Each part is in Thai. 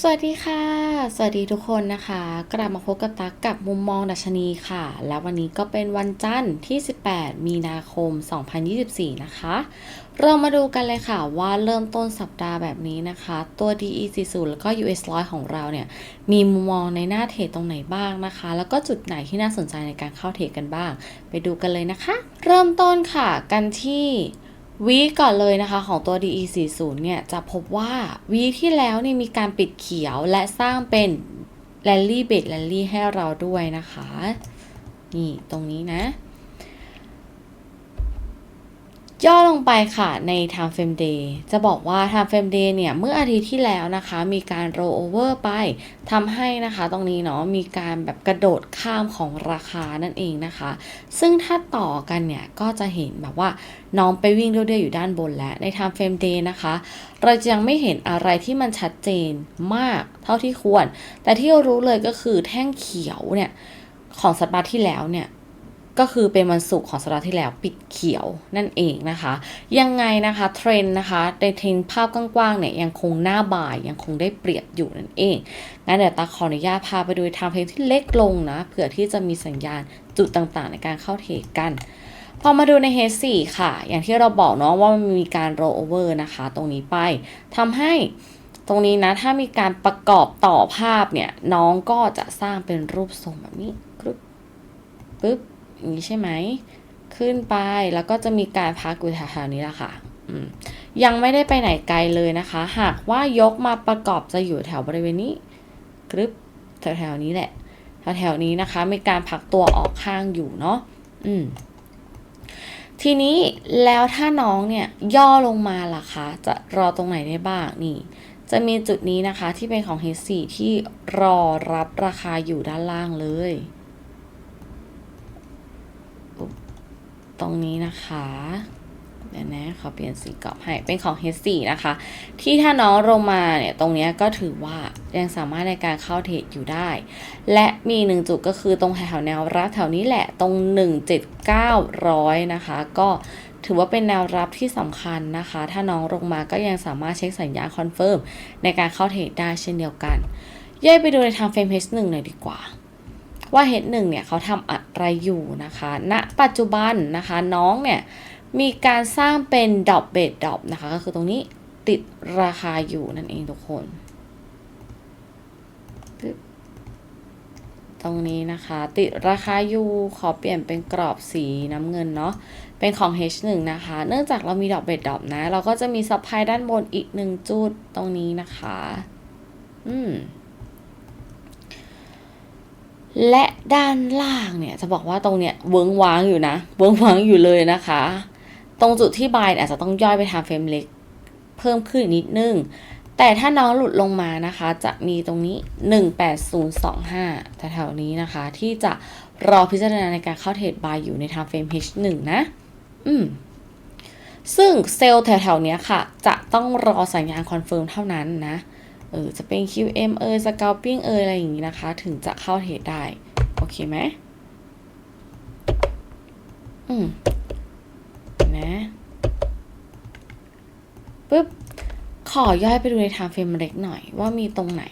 สวัสดีค่ะ สวัสดีทุกคนนะคะ กลับมาพบกับตักกับมุมมองดัชนีค่ะ และวันนี้ก็เป็นวันจันทร์ที่ 18 มีนาคม 2024 นะคะ เรามาดูกันเลยค่ะว่าเริ่มต้นสัปดาห์แบบนี้นะคะ ตัว DE40 แล้วก็ US 100 ของเราเนี่ย มีมุมมองในหน้าเทรดตรงไหนบ้างนะคะ แล้วก็จุดไหนที่น่าสนใจในการเข้าเทรดกันบ้าง ไปดูกันเลยนะคะ เริ่มต้นค่ะกันที่ วีก่อนเลยนะคะของตัว DE40 เนี่ยจะพบว่าวีที่แล้วนี่มีการปิดเขียวและสร้างเป็นแรลลี่เบดแรลลี่ให้เราด้วยนะคะ นี่ตรงนี้นะ ย่อลงไปค่ะใน time frame day จะบอกว่า time frame day เนี่ย เมื่ออาทิตย์ที่แล้วนะคะ มีการ roll over ไปทำให้นะคะ ตรงนี้เนาะมีการแบบกระโดดข้ามของราคานั่นเองนะคะ ซึ่งถ้าต่อกันเนี่ย ก็จะเห็นแบบว่าน้องไปวิ่งเรื่อยๆอยู่ด้านบนแล้ว ใน time frame day นะคะ เราจะยังไม่เห็นอะไรที่มันชัดเจนมากเท่าที่ควร แต่ที่เรารู้เลยก็คือแท่งเขียวเนี่ย ของสัปดาห์ที่แล้วเนี่ย ก็คือเป็นวันศุกร์ของสัปดาห์ที่แล้วปิดเขียวนั่นเองนะคะ ยังไงนะคะเทรนนะคะในเทรนภาพกว้างๆเนี่ยยังคงหน้าบ่ายยังคงได้เปรียบอยู่นั่นเองงั้นเดี๋ยวตาขออนุญาตพาไปดูทางเพลงที่เล็กลงนะเผื่อที่จะมีสัญญาณจุดต่างๆ ในการเข้าเทรดกันพอมาดูในเฮสี่ค่ะ อย่างที่เราบอกเนาะว่ามันมีการ roll over นะคะ ตรงนี้ไปทำให้ตรงนี้นะ ถ้ามีการประกอบต่อภาพเนี่ย น้องก็จะสร้างเป็นรูปทรงแบบนี้กรึบปึ๊บ อย่างนี้ใช่ไหม ขึ้นไปแล้วก็จะมีการพักอยู่แถวๆนี้แหละค่ะยังไม่ได้ไปไหนไกลเลยนะคะ หากว่ายกมาประกอบจะอยู่แถวบริเวณนี้กรึบแถวๆนี้แหละแถวๆนี้นะคะ มีการพักตัวออกข้างอยู่เนาะอืมทีนี้แล้วถ้าน้องเนี่ยย่อลงมาล่ะคะจะรอตรงไหนได้บ้างนี่ จะมีจุดนี้นะคะที่เป็นของ H4 ที่รอรับราคาอยู่ด้านล่างเลยปุ๊บ ตรงนี้นะคะเดี๋ยวนะขอเปลี่ยนสีกรอบให้เป็นของ H4 นะคะ ที่ถ้าน้องลงมาเนี่ยตรงนี้ก็ถือว่ายังสามารถในการเข้าเทรดอยู่ได้ และมีหนึ่งจุดก็คือตรงแถวแนวรับแถวนี้แหละตรง 17900 นะคะ ก็ถือว่าเป็นแนวรับที่สำคัญนะคะ ถ้าน้องลงมาก็ยังสามารถเช็คสัญญาณคอนเฟิร์มในการเข้าเทรดได้เช่นเดียวกันย่อยไปดูในทางเฟรม H1 หน่อยดีกว่า ว่า H1 เนี่ยเขาทำอะไรอยู่นะคะณปัจจุบันนะคะน้องเนี่ยมีการสร้างเป็นดอ p เบดดอ p นะคะ ก็คือตรงนี้ติดราคาอยู่นั่นเองทุกคน ตรงนี้นะคะ ติดราคาอยู่ขอเปลี่ยนเป็นกรอบสีน้ำเงินเนาะเป็นของ H1 นะคะ เนื่องจากเรามีดอ p เบดดอ p นะ เราก็จะมีซัพพลายด้านบนอีกหนึ่งจุดตรงนี้นะคะ อืม และด้านล่างเนี่ยจะบอกว่าตรงเนี้ยเวิ้งว้างอยู่นะเวิ้งว้างอยู่เลยนะคะ ตรงจุดที่บายอาจจะต้องย่อยไปทางเฟรมเล็ก เพิ่มขึ้นอีกนิดนึง แต่ถ้าน้องหลุดลงมานะคะ จะมีตรงนี้ 18025แถวๆนี้นะคะ ที่จะรอพิจารณาในการเข้าเทรดบายอยู่ในทางเฟรม H1 นะ อืมซึ่งเซลล์แถวๆนี้ค่ะ จะต้องรอสัญญาณคอนเฟิร์มเท่านั้นนะ เออจะเป็น QM เอย Scalping เอยอะไรอย่างนี้นะคะ ถึงจะเข้าเทรดได้ โอเคไหมอืมนะปึ๊บ ขอย่อยไปดูในทางเฟรมเล็กหน่อย ว่ามีตรงไหน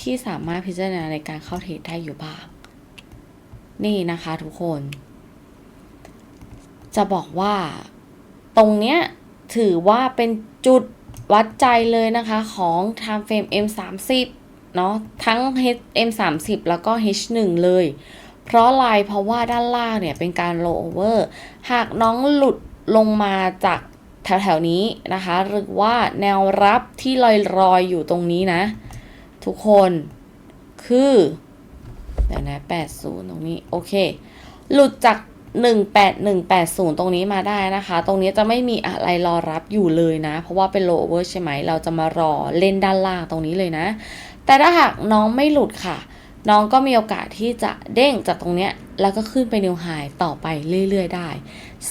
ที่สามารถพิจารณาในการเข้าเทรดได้อยู่บ้าง นี่นะคะทุกคน จะบอกว่า ตรงเนี้ยถือว่าเป็นจุด วัดใจเลยนะคะของ time frame M30 เนาะทั้ง M30 แล้วก็ H1 เลย เพราะอะไรเพราะว่าด้านล่างเนี่ยเป็นการ roll over หากน้องหลุดลงมาจากแถวๆนี้นะคะ หรือว่าแนวรับที่ลอยรอยอยู่ตรงนี้นะ ทุกคนคือเดี๋ยวนะ80 ตรงนี้ โอเค หลุดจาก 18180 ตรงนี้มาได้นะคะ ตรงนี้จะไม่มีอะไรรอรับอยู่เลยนะ เพราะว่าเป็น low over ใช่ไหม เราจะมารอเล่นด้านล่างตรงนี้เลยนะ แต่ถ้าหากน้องไม่หลุดค่ะ น้องก็มีโอกาสที่จะเด้งจากตรงเนี้ยแล้วก็ขึ้นไปนิวไฮต่อไปเรื่อยๆได้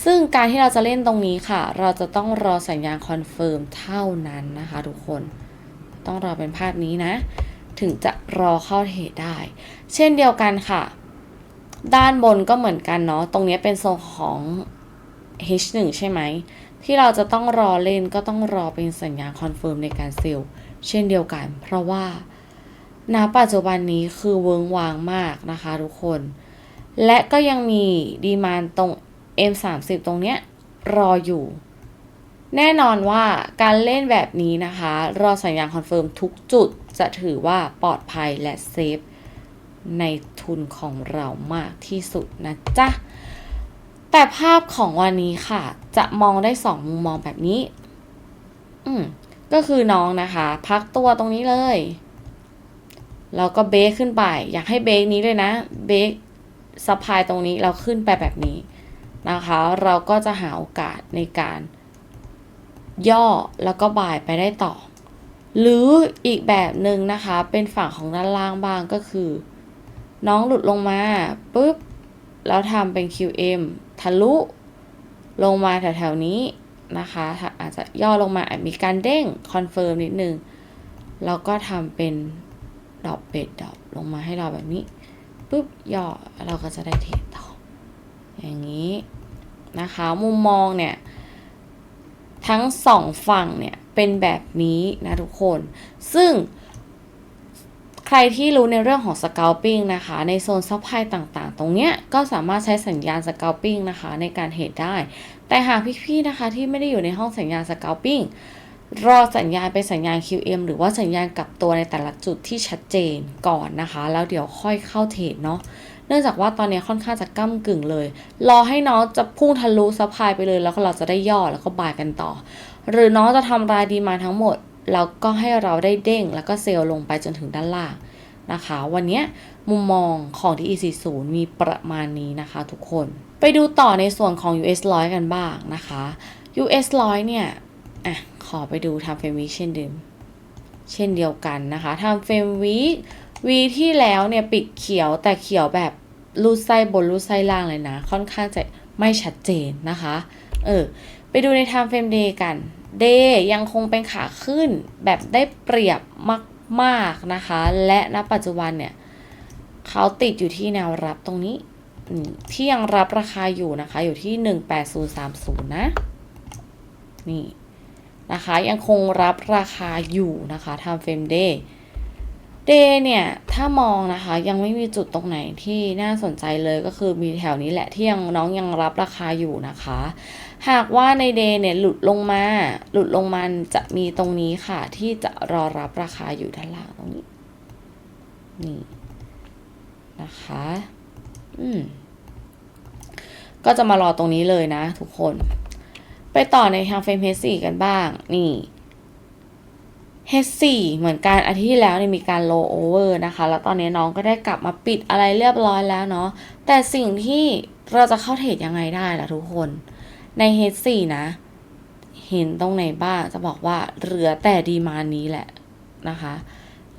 ซึ่งการที่เราจะเล่นตรงนี้ค่ะ เราจะต้องรอสัญญาณคอนเฟิร์มเท่านั้นนะคะ ทุกคน ต้องรอเป็นภาพนี้นะ ถึงจะรอเข้าเทรดได้ เช่นเดียวกันค่ะ ด้านบนก็เหมือนกันเนาะ ตรงนี้เป็นโซของ H1 ใช่ไหม ที่เราจะต้องรอเล่นก็ต้องรอเป็นสัญญาณคอนเฟิร์มในการเซลล์เช่นเดียวกัน เพราะว่าณปัจจุบันนี้คือเวิงวางมากนะคะทุกคน และก็ยังมีดีมานตรง M30 ตรงเนี้ยรออยู่ แน่นอนว่าการเล่นแบบนี้นะคะ รอสัญญาณคอนเฟิร์มทุกจุดจะถือว่าปลอดภัยและเซฟ ในทุนของเรามากที่สุดนะจ๊ะ แต่ภาพของวันนี้ค่ะ จะมองได้สองมุมมองแบบนี้ อืมก็คือน้องนะคะ พักตัวตรงนี้เลยแล้วก็เบรกขึ้นไป อยากให้เบรกนี้เลยนะ เบรกสะพายตรงนี้เราขึ้นไปแบบนี้นะคะ เราก็จะหาโอกาสในการย่อแล้วก็บ่ายไปได้ต่อ หรืออีกแบบหนึ่งนะคะ เป็นฝั่งของด้านล่างบ้างก็คือ น้องหลุดลงมาปุ๊บแล้วทำเป็น QM ทะลุลงมาแถวๆนี้นะคะอาจจะย่อลงมาอาจมีการเด้งคอนเฟิร์มนิดนึงแล้วก็ทำเป็นดรอปเบดดรอปลงมาให้เราแบบนี้ปุ๊บย่อเราก็จะได้เทรดต่อ อย่างนี้นะคะ มุมมองเนี่ย ทั้งสองฝั่งเนี่ย เป็นแบบนี้นะทุกคน ซึ่ง ใครที่รู้ในเรื่องของ scalping นะคะ ในโซนซัพพลายต่างๆ ตรงเนี้ยก็สามารถใช้สัญญาณ scalping นะคะในการเหตุได้ แต่หากพี่ๆนะคะที่ไม่ได้อยู่ในห้องสัญญาณ scalping รอสัญญาณเป็นสัญญาณ QM หรือว่าสัญญาณกลับตัวในแต่ละจุดที่ชัดเจนก่อนนะคะ แล้วเดี๋ยวค่อยเข้าเทรดเนาะเนื่องจากว่าตอนนี้ค่อนข้างจะก้ากึ่งเลย รอให้น้องจะพุ่งทะลุซัพพลายไปเลย แล้วก็เราจะได้ย่อแล้วก็บายกันต่อ หรือน้องจะทำรายดีมาทั้งหมด แล้วก็ให้เราได้เด้งแล้วก็เซลล์ลงไปจนถึงด้านล่างนะคะ วันนี้มุมมองของ TE40 มีประมาณนี้นะคะทุกคน ไปดูต่อในส่วนของ US 100 กันบ้างนะคะ US 100 เนี่ย อะ ขอไปดูทำเฟรมวีเช่นเดิม เช่นเดียวกันนะคะทำเฟรมวีวีที่แล้วเนี่ยปิดเขียวแต่เขียวแบบรูดไส้บนรูดไส้ล่างเลยนะ ค่อนข้างจะไม่ชัดเจนนะคะ เออ ไปดูใน time frame day กัน day ยังคงเป็นขาขึ้นแบบได้เปรียบมากๆนะคะ และณปัจจุบันเนี่ยเขาติดอยู่ที่แนวรับตรงนี้ ที่ยังรับราคาอยู่นะคะ อยู่ที่ 18030 นะ นี่นะคะ ยังคงรับราคาอยู่นะคะ time frame day day เนี่ย ถ้ามองนะคะ ยังไม่มีจุดตรงไหนที่น่าสนใจเลยก็คือมีแถวนี้แหละที่ยังน้องยังรับราคาอยู่นะคะ หากว่าใน day เนี่ยหลุดลงมา หลุดลงมาจะมีตรงนี้ค่ะ ที่จะรอรับราคาอยู่ด้านล่างตรงนี้ นี่นะคะ อืม ก็จะมารอตรงนี้เลยนะทุกคน ไปต่อในทางเฟรม H4 กันบ้าง นี่ H4 เหมือนกันอาทิตย์ที่แล้วเนี่ยมีการ low over นะคะ แล้วตอนนี้น้องก็ได้กลับมาปิดอะไรเรียบร้อยแล้วเนาะ แต่สิ่งที่เราจะเข้าเทรดยังไงได้ล่ะทุกคน ใน H4 นะ เห็นตรงไหนบ้างจะบอกว่าเหลือแต่ดีมานี้แหละนะคะ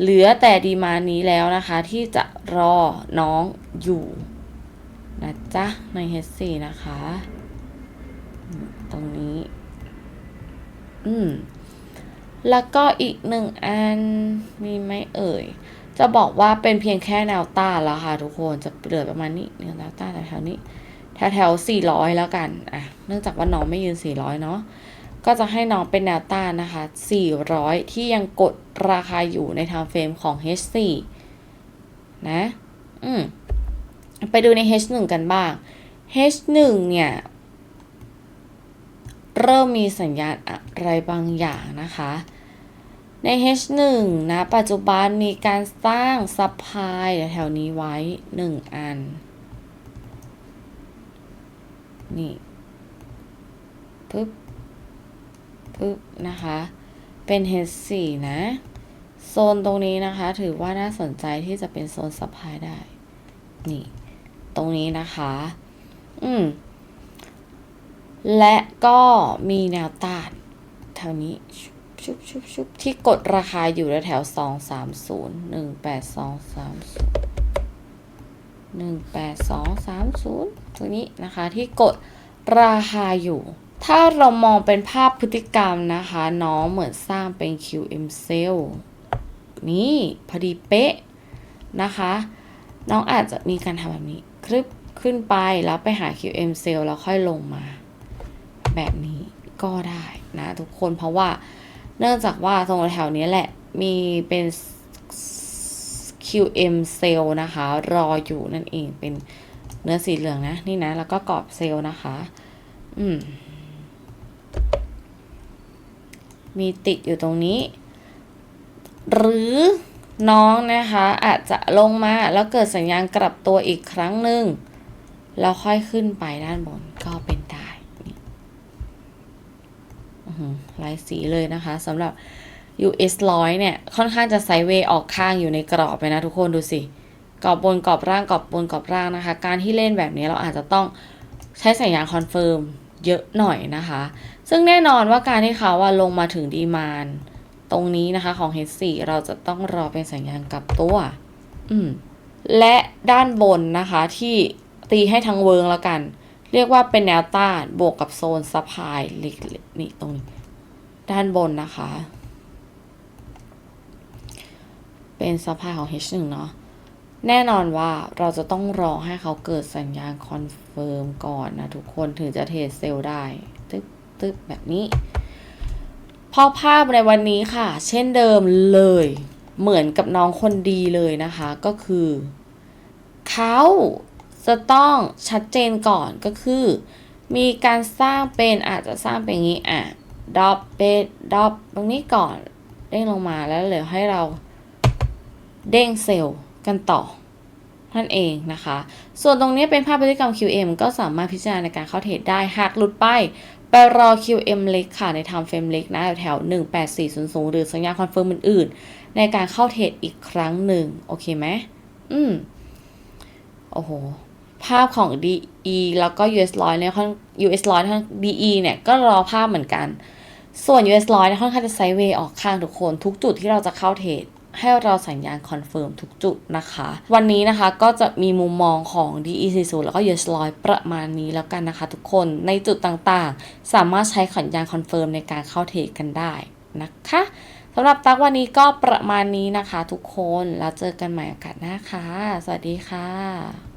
เหลือแต่ดีมานี้แล้วนะคะ ที่จะรอน้องอยู่นะจ๊ะใน H4 นะคะ ตรงนี้ อืม แล้วก็อีกหนึ่งอันมีไหมเอ่ย จะบอกว่าเป็นเพียงแค่แนวต้านแล้วค่ะทุกคนจะเหลือประมาณนี้แนวต้านแถวๆนี้ แถวๆสี่ร้อยแล้วกันอะเนื่องจากว่าน้องไม่ยืนสี่ร้อยเนาะก็จะให้น้องเป็นแนวต้านนะคะสี่ร้อยที่ยังกดราคาอยู่ในไทม์เฟรมของ H4 นะ อืม ไปดูใน H1 กันบ้าง H1 เนี่ย เริ่มมีสัญญาณอะไรบางอย่างนะคะ ใน H1 นะ ปัจจุบันมีการสร้างซับพลายแถวนี้ไว้ 1 อัน นี่ปึ๊บปึ๊บนะคะ เป็น H4 นะ โซนตรงนี้นะคะ ถือว่าน่าสนใจที่จะเป็นโซนซับพลายได้ นี่ ตรงนี้นะคะ อืม และก็มีแนวต้านแถวนี้ชุบชุบชุบที่กดราคาอยู่แถวสองสามศูนย์หนึ่งแปดสองสามศูนย์ หนึ่งแปดสองสามศูนย์ตัวนี้นะคะที่กดราคาอยู่ ถ้าเรามองเป็นภาพพฤติกรรมนะคะ น้องเหมือนสร้างเป็น QM cell นี่พอดีเป๊ะนะคะ น้องอาจจะมีการทำแบบนี้คลิปขึ้นไปแล้วไปหา QM cell แล้วค่อยลงมา แบบนี้ก็ได้นะทุกคนเพราะว่าเนื่องจากว่าตรงแถวนี้แหละมีเป็น QM เซลล์นะคะ รออยู่นั่นเองเป็นเนื้อสีเหลืองนะ นี่นะ แล้วก็กรอบเซลล์นะคะ อืม มีติดอยู่ตรงนี้ หรือน้องนะคะ อาจจะลงมาแล้วเกิดสัญญาณกลับตัวอีกครั้งหนึ่งแล้วค่อยขึ้นไปด้านบนก็เป็นได้หลายสีเลยนะคะสำหรับ US ร้อยเนี่ย ค่อนข้างจะไซเวย์ออกข้างอยู่ในกรอบเลยนะทุกคนดูสิกรอบบนกรอบล่างกรอบบนกรอบล่างนะคะ การที่เล่นแบบนี้เราอาจจะต้องใช้สัญญาณคอนเฟิร์มเยอะหน่อยนะคะ ซึ่งแน่นอนว่าการที่เขาว่าลงมาถึงดีมานตรงนี้นะคะของ H4 เราจะต้องรอเป็นสัญญาณกลับตัว อืม และด้านบนนะคะที่ตีให้ทั้งเวิงแล้วกัน เรียกว่าเป็นแนวต้านบวกกับโซนซัพพลายเล็กๆนี่ตรงนี้ ด้านบนนะคะ เป็นซัพพลายของ H1 เนาะแน่นอนว่าเราจะต้องรอให้เขาเกิดสัญญาณคอนเฟิร์มก่อนนะทุกคนถึงจะเทรดเซลล์ได้ตึ๊บตึ๊บแบบนี้ พอภาพในวันนี้ค่ะ เช่นเดิมเลย เหมือนกับน้องคนดีเลยนะคะ ก็คือ เขาจะต้องชัดเจนก่อนก็คือ มีการสร้างเป็นอาจจะสร้างเป็นอย่างนี้อะดอปเป็นดอปตรงนี้ก่อนเด้งลงมาแล้วเหลือให้เรา เด้งเซลล์กันต่อนั่นเองนะคะ ส่วนตรงนี้เป็นภาพพฤติกรรม QM ก็สามารถพิจารณาในการเข้าเทรดได้ หากหลุดไป ไปรอ QM เล็กค่ะ ใน time frame เล็กนะแถว 18400 หรือสัญญาคอนเฟิร์มอื่นๆ ในการเข้าเทรดอีกครั้งหนึ่ง โอเคไหม อืม โอ้โห ภาพของ DE แล้วก็ US ร้อยเนี่ยค่อน US ร้อยทั้ง DE เนี่ย ก็รอภาพเหมือนกัน ส่วน US ร้อยเนี่ยค่อนข้างจะไซด์เวย์ออกข้างทุกคน ทุกจุดที่เราจะเข้าเทรด ให้เราสัญญาณคอนเฟิร์มทุกจุดนะคะ วันนี้นะคะก็จะมีมุมมองของ DE40 แล้วก็ US ร้อยประมาณนี้แล้วกันนะคะทุกคนในจุดต่างๆ สามารถใช้สัญญาณคอนเฟิร์มในการเข้าเทรดกันได้นะคะสำหรับตักวันนี้ก็ประมาณนี้นะคะทุกคน แล้วเจอกันใหม่โอกาสหน้าค่ะ สวัสดีค่ะ